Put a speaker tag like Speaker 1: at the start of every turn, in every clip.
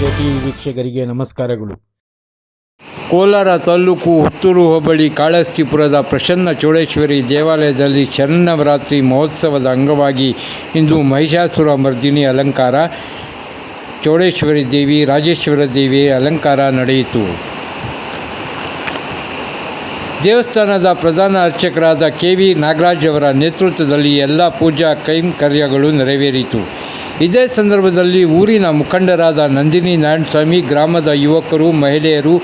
Speaker 1: T ವೀಕ್ಷಕರಿಗೆ ನಮಸ್ಕಾರಗಳು.
Speaker 2: ಕೋಲಾರ ತಾಲೂಕು ಹುತ್ತೂರು ಹೋಬಳಿ ಕಾಳಸ್ತಿಪುರದ ಪ್ರಸನ್ನ ಚೌಡೇಶ್ವರಿ ದೇವಾಲಯದಲ್ಲಿ ಶರನ್ನವರಾತ್ರಿ ಮಹೋತ್ಸವದ ಅಂಗವಾಗಿ ಇಂದು ಮಹಿಷಾಸುರ ಮರ್ದಿನಿ ಅಲಂಕಾರ, ಚೌಡೇಶ್ವರಿ ದೇವಿ, ರಾಜೇಶ್ವರ ದೇವಿ ಅಲಂಕಾರ ನಡೆಯಿತು. ದೇವಸ್ಥಾನದ ಪ್ರಧಾನ ಅರ್ಚಕರಾದ ಕೆ ವಿ ನಾಗರಾಜ್ ಅವರ ನೇತೃತ್ವದಲ್ಲಿ ಎಲ್ಲ ಪೂಜಾ ಕೈಂಕರ್ಯಗಳು ನೆರವೇರಿತು. ಇದೇ ಸಂದರ್ಭದಲ್ಲಿ ಊರಿನ ಮುಖಂಡರಾದ ನಂದಿನಿ ನಾರಾಯಣಸ್ವಾಮಿ, ಗ್ರಾಮದ ಯುವಕರು, ಮಹಿಳೆಯರು,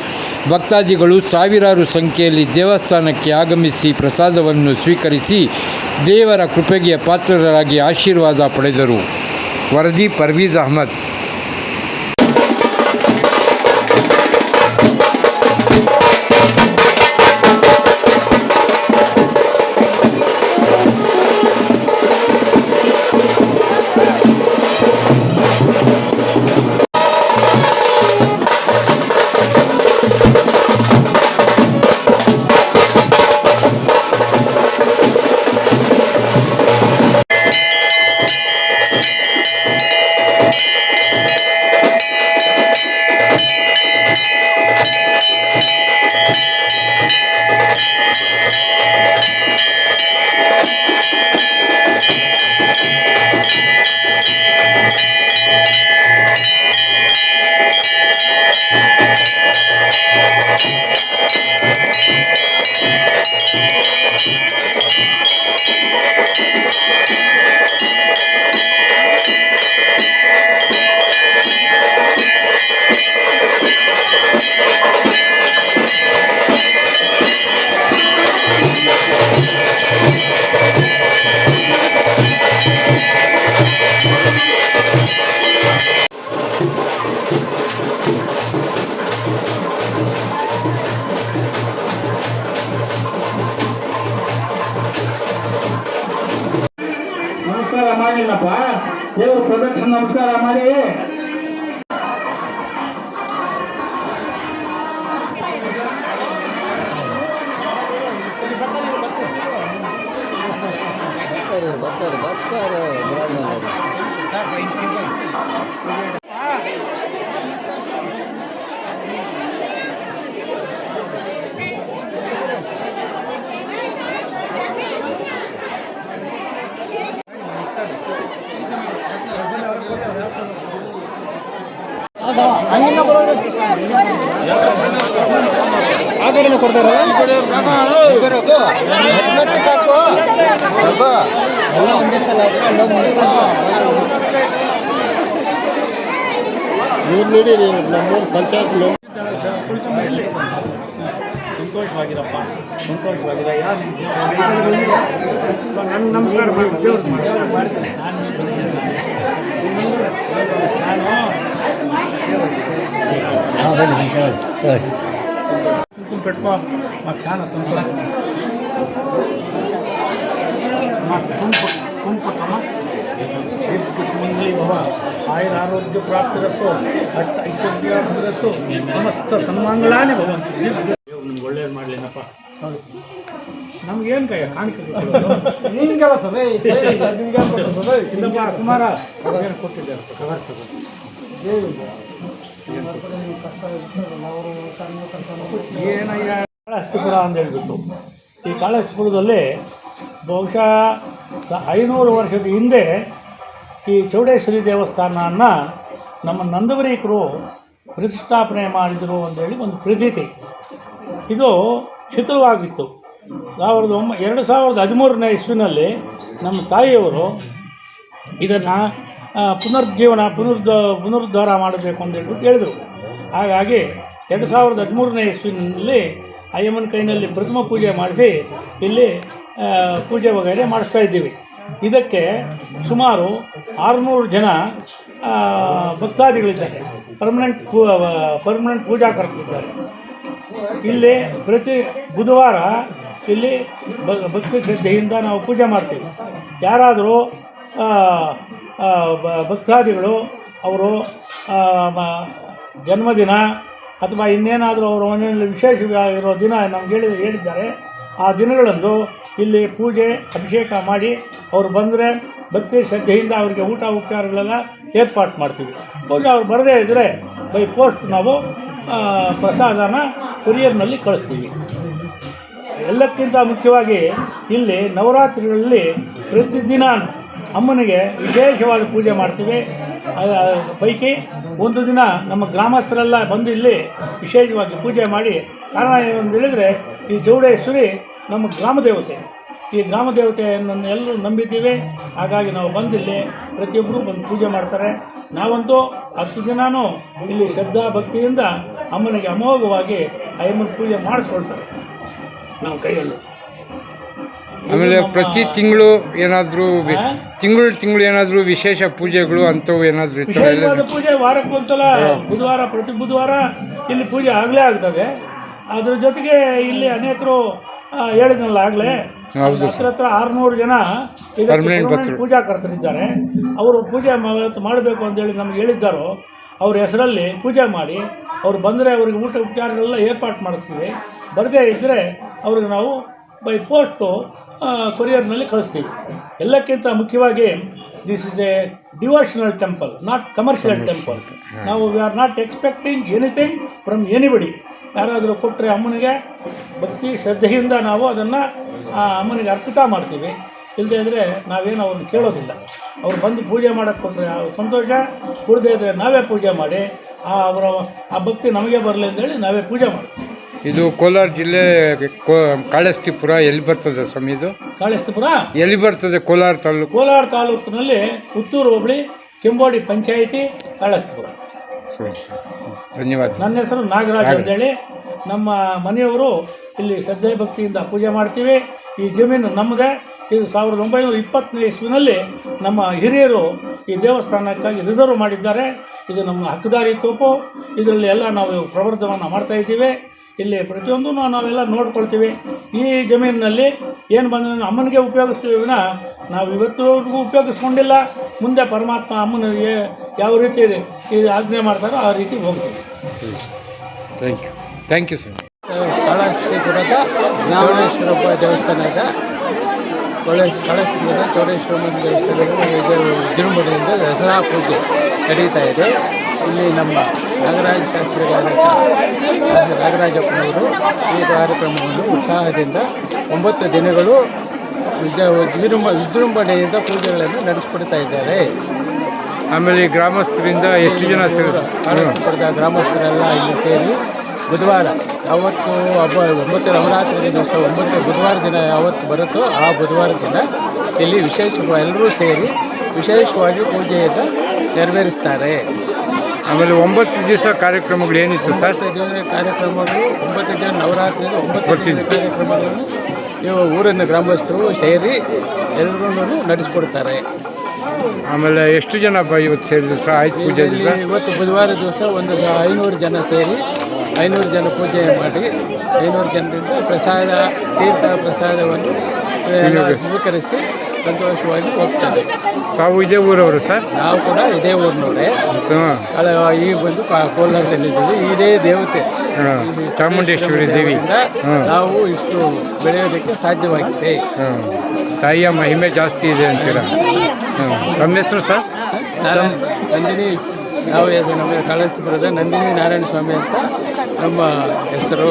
Speaker 2: ಭಕ್ತಾದಿಗಳು ಸಾವಿರಾರು ಸಂಖ್ಯೆಯಲ್ಲಿ ದೇವಸ್ಥಾನಕ್ಕೆ ಆಗಮಿಸಿ ಪ್ರಸಾದವನ್ನು ಸ್ವೀಕರಿಸಿ ದೇವರ ಕೃಪೆಗೆ ಪಾತ್ರರಾಗಿ ಆಶೀರ್ವಾದ ಪಡೆದರು. ವರದಿ ಪರ್ವೀಜ್ ಅಹಮದ್.
Speaker 3: ಮಾಡಿಲ್ಲಪ್ಪ ದೇವ್ರ ಪ್ರದಕ್ಷಿಣೆ ನಮಸ್ಕಾರ ಮಾಡಿ.
Speaker 4: ಬರ್ತಾರೆ ಬರ್ತಾರೆ
Speaker 5: ಕಾಕು ಬಾಬಾ ಎಲ್ಲ ಸಲ ನಮ್ಮೂರು ಪಂಚಾಯತ್
Speaker 3: ಸಂತೋಷವಾಗಿರಪ್ಪ ಸಂತೋಷವಾಗಿರ ಯಾರು ನನ್ನ ನಮಸ್ಕಾರ ಮಾಡಿ ದೇವ್ರ ಮಾಡಿ కుంకుమ పెట్టుకో మాకు చాలా సంతోషం మా కుంపు కుంపుటమ్మా ముందు బాబా ఆయన ఆరోగ్య ప్రాప్తిరస్తు ಅಷ್ಟ ಐಶ್ವರ್ಯಾಭಿರಸ್ತು ಸಮಸ್ತ ಸನ್ಮಾಂಗಳಾನೇ ಭವಂತು ದೇವ್ರು ನಿಮ್ಗೆ ಒಳ್ಳೇದು ಮಾಡಲಿನಪ್ಪ. ನಮ್ಗೇನು ಕೈ ಕಾಣಿಕೆ ಇಲ್ಲಪ್ಪ ಕುಮಾರ. ಏನು ಕೊಟ್ಟಿದ್ದಾರೆ? ಕವರ್ ತಗೊಂಡು ಏನಯ್ಯ? ಕಾಳಹಸ್ತಿಪುರ ಅಂತ ಹೇಳ್ಬಿಟ್ಟು. ಈ ಕಾಳಹಸ್ತಿಪುರದಲ್ಲಿ ಬಹುಶಃ ಐನೂರು ವರ್ಷದ ಹಿಂದೆ ಈ ಚೌಡೇಶ್ವರಿ ದೇವಸ್ಥಾನವನ್ನು ನಮ್ಮ ನಂದವರೀಕರು ಪ್ರತಿಷ್ಠಾಪನೆ ಮಾಡಿದರು ಅಂತೇಳಿ ಒಂದು ಪ್ರತೀತಿ. ಇದು ಶಿಥಿಲವಾಗಿತ್ತು ಸಾವಿರದ ಒಂಬ, ಎರಡು ಸಾವಿರದ ಹದಿಮೂರನೇ ಇಸ್ವಿನಲ್ಲಿ ನಮ್ಮ ತಾಯಿಯವರು ಇದನ್ನು ಪುನರ್ಜೀವನ ಪುನರುದ್ಧ ಪುನರುದ್ಧಾರ ಮಾಡಬೇಕು ಅಂತ ಹೇಳ್ಬಿಟ್ಟು ಹಾಗಾಗಿ ಎರಡು ಸಾವಿರದ ಹದಿಮೂರನೇ ಇಸ್ವಿನಲ್ಲಿ ಅಯ್ಯಮ್ಮನ ಕೈನಲ್ಲಿ ಪ್ರಥಮ ಪೂಜೆ ಮಾಡಿಸಿ ಇಲ್ಲಿ ಪೂಜೆ ವಗೈರೆ ಮಾಡಿಸ್ತಾ ಇದ್ದೀವಿ. ಇದಕ್ಕೆ ಸುಮಾರು ಆರುನೂರು ಜನ ಭಕ್ತಾದಿಗಳಿದ್ದಾರೆ. ಪರ್ಮನೆಂಟ್ ಪೂ, ಪರ್ಮನೆಂಟ್ ಪೂಜಾಕರ್ತರಿದ್ದಾರೆ ಇಲ್ಲಿ ಪ್ರತಿ ಬುಧವಾರ ಇಲ್ಲಿ ಭಕ್ತಿ ಶ್ರದ್ಧೆಯಿಂದ ನಾವು ಪೂಜೆ ಮಾಡ್ತೀವಿ. ಯಾರಾದರೂ ಭಕ್ತಾದಿಗಳು, ಅವರು ಜನ್ಮದಿನ ಅಥವಾ ಇನ್ನೇನಾದರೂ ಅವರ ಮನೆಯಲ್ಲಿ ವಿಶೇಷ ದಿನ ನಮ್ಗೆ ಹೇಳಿ, ಹೇಳಿದ್ದಾರೆ. ಆ ದಿನಗಳಂದು ಇಲ್ಲಿ ಪೂಜೆ, ಅಭಿಷೇಕ ಮಾಡಿ ಅವರು ಬಂದರೆ ಭಕ್ತಿ ಶ್ರದ್ಧೆಯಿಂದ ಅವರಿಗೆ ಊಟ ಉಪಚಾರಗಳೆಲ್ಲ ಏರ್ಪಾಟ್ ಮಾಡ್ತೀವಿ. ಹೋಗಿ ಅವ್ರು ಬರದೇ ಇದ್ದರೆ ಬೈ ಪೋಸ್ಟ್ ನಾವು ಪ್ರಸಾದನ ಕೊರಿಯರ್ನಲ್ಲಿ ಕಳಿಸ್ತೀವಿ. ಎಲ್ಲಕ್ಕಿಂತ ಮುಖ್ಯವಾಗಿ ಇಲ್ಲಿ ನವರಾತ್ರಿಗಳಲ್ಲಿ ಪ್ರತಿದಿನ ಅಮ್ಮನಿಗೆ ವಿಶೇಷವಾದ ಪೂಜೆ ಮಾಡ್ತೀವಿ. ಪೈಕಿ ಒಂದು ದಿನ ನಮ್ಮ ಗ್ರಾಮಸ್ಥರೆಲ್ಲ ಬಂದು ಇಲ್ಲಿ ವಿಶೇಷವಾಗಿ ಪೂಜೆ ಮಾಡಿ ಕಾರಣ ಏನು ಅಂತ ಹೇಳಿದರೆ ಈ ಚೌಡೇಶ್ವರಿ ನಮ್ಮ ಗ್ರಾಮ ದೇವತೆ. ಈ ಗ್ರಾಮ ದೇವತೆಯನ್ನು ಎಲ್ಲರೂ ನಂಬಿದ್ದೀವಿ. ಹಾಗಾಗಿ ನಾವು ಬಂದಿಲ್ಲಿ ಪ್ರತಿಯೊಬ್ಬರು ಬಂದು ಪೂಜೆ ಮಾಡ್ತಾರೆ. ನಾವಂತೂ ಹತ್ತು ದಿನಾನೂ ಇಲ್ಲಿ ಶ್ರದ್ಧಾ ಭಕ್ತಿಯಿಂದ ಅಮ್ಮನಿಗೆ ಅಮೋಘವಾಗಿ ಅಯ್ಯಮ್ಮನ ಪೂಜೆ ಮಾಡಿಸ್ಕೊಳ್ತಾರೆ ನಮ್ಮ ಕೈಯಲ್ಲಿ.
Speaker 2: ಆಮೇಲೆ ಪ್ರತಿ ತಿಂಗಳು ಏನಾದರೂ ತಿಂಗಳು ತಿಂಗಳು ಏನಾದರೂ ವಿಶೇಷ ಪೂಜೆಗಳು ಅಂಥವು ಏನಾದರೂ
Speaker 3: ವಿಶೇಷವಾದ ಪೂಜೆ ವಾರಕ್ಕೊಂದ್ಸಲ ಬುಧವಾರ ಪ್ರತಿ ಬುಧವಾರ ಇಲ್ಲಿ ಪೂಜೆ ಆಗಲೇ ಆಗ್ತದೆ. ಅದ್ರ ಜೊತೆಗೆ ಇಲ್ಲಿ ಅನೇಕರು ಹೇಳಿದ್ನಲ್ಲ ಆಗಲೇ ಹತ್ರ ಹತ್ರ ಆರುನೂರು ಜನ
Speaker 2: ಪೂಜಾ
Speaker 3: ಕರ್ತರಿದ್ದಾರೆ ಅವರು ಪೂಜೆ ಮಾಡಬೇಕು ಅಂತೇಳಿ ನಮ್ಗೆ ಹೇಳಿದ್ದಾರೋ ಅವ್ರ ಹೆಸರಲ್ಲಿ ಪೂಜೆ ಮಾಡಿ ಅವ್ರು ಬಂದರೆ ಅವ್ರಿಗೆ ಊಟ ಉಪಚಾರಗಳೆಲ್ಲ ಏರ್ಪಾಟ್ ಮಾಡ್ತೀವಿ ಬರದೇ ಇದ್ದರೆ ಅವ್ರಿಗೆ ನಾವು ಬೈ ಪೋಸ್ಟು ಕೊರಿಯರ್ನಲ್ಲಿ ಕಳಿಸ್ತೀವಿ. ಎಲ್ಲಕ್ಕಿಂತ ಮುಖ್ಯವಾಗಿ this is a devotional temple not commercial temple ನಾವು we are not expecting anything from anybody ಯಾರಾದರೂ ಕೊಟ್ಟರೆ ಅಮ್ಮನಿಗೆ ಭಕ್ತಿ ಶ್ರದ್ಧೆಯಿಂದ ನಾವು ಅದನ್ನು ಅಮ್ಮನಿಗೆ ಅರ್ಪಿತ ಮಾಡ್ತೀವಿ. ಇಲ್ಲದೇ ಇದ್ದರೆ ನಾವೇನು ಅವ್ರನ್ನ ಕೇಳೋದಿಲ್ಲ. ಅವ್ರು ಬಂದು ಪೂಜೆ ಮಾಡೋಕ್ಕೆ ಕೊಟ್ಟರೆ ಅವ್ರ ಸಂತೋಷ ಕೊಡದೇ ಇದ್ದರೆ ನಾವೇ ಪೂಜೆ ಮಾಡಿ ಆ ಅವರ ಆ ಭಕ್ತಿ ನಮಗೆ ಬರಲಿ ಅಂತೇಳಿ ನಾವೇ ಪೂಜೆ ಮಾಡ್ತೀವಿ.
Speaker 2: ಇದು ಕೋಲಾರ ಜಿಲ್ಲೆ ಕಾಳಸ್ತಿಪುರ ಎಲ್ಲಿ ಬರ್ತದೆ ಸ್ವಾಮಿ ಇದು?
Speaker 3: ಕಾಳಸ್ತಿಪುರ
Speaker 2: ಎಲ್ಲಿ ಬರ್ತದೆ ಕೋಲಾರ ತಾಲೂಕು?
Speaker 3: ಕೋಲಾರ ತಾಲೂಕಿನಲ್ಲಿ ಪುತ್ತೂರು ಹೋಬಳಿ ಕೆಂಬೋಡಿ ಪಂಚಾಯಿತಿ ಕಾಳಸ್ತಿಪುರ.
Speaker 2: ಧನ್ಯವಾದ.
Speaker 3: ನನ್ನ ಹೆಸರು ನಾಗರಾಜ್ ಅಂತೇಳಿ. ನಮ್ಮ ಮನೆಯವರು ಇಲ್ಲಿ ಶ್ರದ್ಧೆ ಭಕ್ತಿಯಿಂದ ಪೂಜೆ ಮಾಡ್ತೀವಿ. ಈ ಜಮೀನು ನಮ್ಮದೇ ಇದು ಸಾವಿರದ ಒಂಬೈನೂರ ಇಪ್ಪತ್ತನೇ ಇಸ್ವಿನಲ್ಲಿ ನಮ್ಮ ಹಿರಿಯರು ಈ ದೇವಸ್ಥಾನಕ್ಕಾಗಿ ರಿಸರ್ವ್ ಮಾಡಿದ್ದಾರೆ. ಇದು ನಮ್ಮ ಹಕ್ಕದಾರಿ ತೋಪು. ಇದರಲ್ಲಿ ಎಲ್ಲ ನಾವು ಪ್ರವರ್ಧವನ್ನು ಮಾಡ್ತಾ ಇದ್ದೀವಿ. ಇಲ್ಲಿ ಪ್ರತಿಯೊಂದು ನಾವೆಲ್ಲ ನೋಡ್ಕೊಳ್ತೀವಿ. ಈ ಜಮೀನಿನಲ್ಲಿ ಏನು ಬಂದ ಅಮ್ಮನಿಗೆ ಉಪಯೋಗಿಸ್ತೀವಿ ವಿನ ನಾವು ಇವತ್ತಿಗೂ ಉಪಯೋಗಿಸ್ಕೊಂಡಿಲ್ಲ. ಮುಂದೆ ಪರಮಾತ್ಮ ಅಮ್ಮನಿಗೆ ಯಾವ ರೀತಿ ಈ ಆಜ್ಞೆ ಮಾಡ್ತಾರೋ ಆ ರೀತಿ ಹೋಗ್ತೀವಿ.
Speaker 2: Thank you thank you sir
Speaker 4: ಕಾಳಹಸ್ತಿಪುರದ Chowdeshwarappa ದೇವಸ್ಥಾನ ಇದೆ. ಚೌಡೇ ಸ್ಥಳ ದೇವಸ್ಥಾನದಲ್ಲಿ ಇದು ವಿಜೃಂಭಣೆಯಿಂದ ದಸರಾ ಪೂಜೆ ನಡೀತಾ ಇದೆ. ಇಲ್ಲಿ ನಮ್ಮ ನಾಗರಾಜ ಶಾಸ್ತ್ರಿಗಳಾದ ನಾಗರಾಜಪ್ಪನವರು ಈ ಕಾರ್ಯಕ್ರಮವನ್ನು ಉತ್ಸಾಹದಿಂದ ಒಂಬತ್ತು ದಿನಗಳು ವಿಜ ವಿಜೃಂಭ ವಿಜೃಂಭಣೆಯಿಂದ ಪೂಜೆಗಳನ್ನು ನಡೆಸಿಕೊಡ್ತಾ ಇದ್ದಾರೆ.
Speaker 2: ಆಮೇಲೆ ಗ್ರಾಮಸ್ಥರಿಂದ ಎಷ್ಟು ಜನ ಸೇರಿದ್ರು?
Speaker 4: ಕಾಳಹಸ್ತಿಪುರದ ಗ್ರಾಮಸ್ಥರೆಲ್ಲ ಇಲ್ಲಿ ಸೇರಿ ಬುಧವಾರ. ಅವತ್ತು ಹಬ್ಬ ಒಂಬತ್ತು ನವರಾತ್ರಿ ದಿವಸ ಒಂಬತ್ತು ಬುಧವಾರ ದಿನ ಯಾವತ್ತು ಬರುತ್ತೋ ಆ ಬುಧವಾರ ದಿನ ಇಲ್ಲಿ ವಿಶೇಷ ಎಲ್ಲರೂ ಸೇರಿ ವಿಶೇಷವಾಗಿ ಪೂಜೆಯನ್ನು ನೆರವೇರಿಸ್ತಾರೆ.
Speaker 2: ಆಮೇಲೆ ಒಂಬತ್ತು ದಿವಸ ಕಾರ್ಯಕ್ರಮಗಳು ಏನಿತ್ತು ಸರ್?
Speaker 4: ಒಂಬತ್ತು ದಿನ ಕಾರ್ಯಕ್ರಮಗಳು ಒಂಬತ್ತು ದಿನ ನವರಾತ್ರಿ ಒಂಬತ್ತು
Speaker 2: ದಿನ
Speaker 4: ದಿನದ ಕಾರ್ಯಕ್ರಮಗಳನ್ನು ಇವು ಊರಿನ ಗ್ರಾಮಸ್ಥರು ಸೇರಿ ಎಲ್ಲರೂ ನಡೆಸಿಕೊಡ್ತಾರೆ.
Speaker 2: ಆಮೇಲೆ ಎಷ್ಟು ಜನ ಇವತ್ತು ಸೇರಿದ್ರು ಸರ್? ಆಯ್ತು ಪೂಜೆ
Speaker 4: ಇವತ್ತು ಬುಧವಾರ ದಿವಸ ಒಂದು ಐನೂರು ಜನ ಸೇರಿ ಐನೂರು ಜನ ಪೂಜೆ ಮಾಡಿ ಐನೂರು ಜನರಿಂದ ಪ್ರಸಾದ ತೀರ್ಥ ಪ್ರಸಾದವನ್ನು ಸ್ವೀಕರಿಸಿ ಸಂತೋಷವಾಗಿ ಹೋಗ್ತಾರೆ.
Speaker 2: ತಾವು ಇದೇ ಊರವರು ಸರ್?
Speaker 4: ನಾವು ಕೂಡ ಇದೇ ಊರಿನವರೇ. ಈಗ ಬಂದು ಕೋಲಾರದಲ್ಲಿದ್ದೀವಿ ಇದೇ ದೇವತೆ.
Speaker 2: ಚಾಮುಂಡೇಶ್ವರಿ ದೇವಿ.
Speaker 4: ನಾವು ಇಷ್ಟು ಬೆಳೆಯೋದಕ್ಕೆ ಸಾಧ್ಯವಾಗಿದೆ.
Speaker 2: ತಾಯಿಯ ಮಹಿಮೆ ಜಾಸ್ತಿ ಇದೆ ಅಂತೀರ? ತಮ್ಮ ಹೆಸರು ಸರ್?
Speaker 4: ನಾರಾಯಣ ನಂದಿನಿ ನಾವು ನಮಗೆ ನಮ್ಮ ಕಾಳಹಸ್ತಿಪುರದ ನಂದಿನಿ ನಾರಾಯಣ ಸ್ವಾಮಿ ಅಂತ ನಮ್ಮ ಹೆಸರು